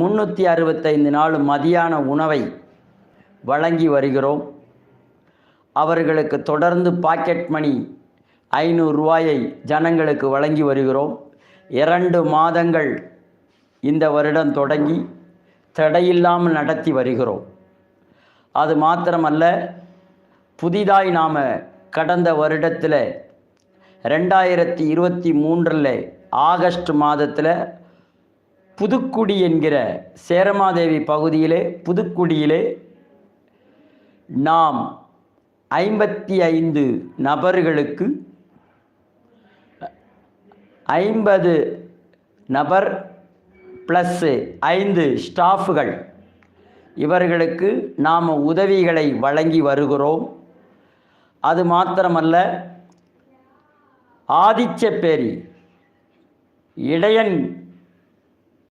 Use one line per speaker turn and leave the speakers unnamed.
முந்நூற்றி அறுபத்தைந்து நாள் மதியான உணவை வழங்கி வருகிறோம். அவர்களுக்கு தொடர்ந்து பாக்கெட் மணி ஐநூறு ரூபாயை ஜனங்களுக்கு வழங்கி வருகிறோம். இரண்டு மாதங்கள் இந்த வருடம் தொடங்கி தடையில்லாமல் நடத்தி வருகிறோம். அது மாத்திரமல்ல புதிதாய் நாம் கடந்த வருடத்தில் ரெண்டாயிரத்தி இருபத்தி மூன்றில் ஆகஸ்ட் மாதத்தில் புதுக்குடி என்கிற சேரமாதேவி பகுதியிலே புதுக்குடியிலே நாம் ஐம்பத்தி ஐந்து நபர்களுக்கு ஐம்பது நபர் ப்ளஸ்ஸு ஐந்து ஸ்டாஃபுகள். இவர்களுக்கு நாம் உதவிகளை வழங்கி வருகிறோம். அது மாத்திரமல்ல ஆதிச்சப்பேரி இடையன்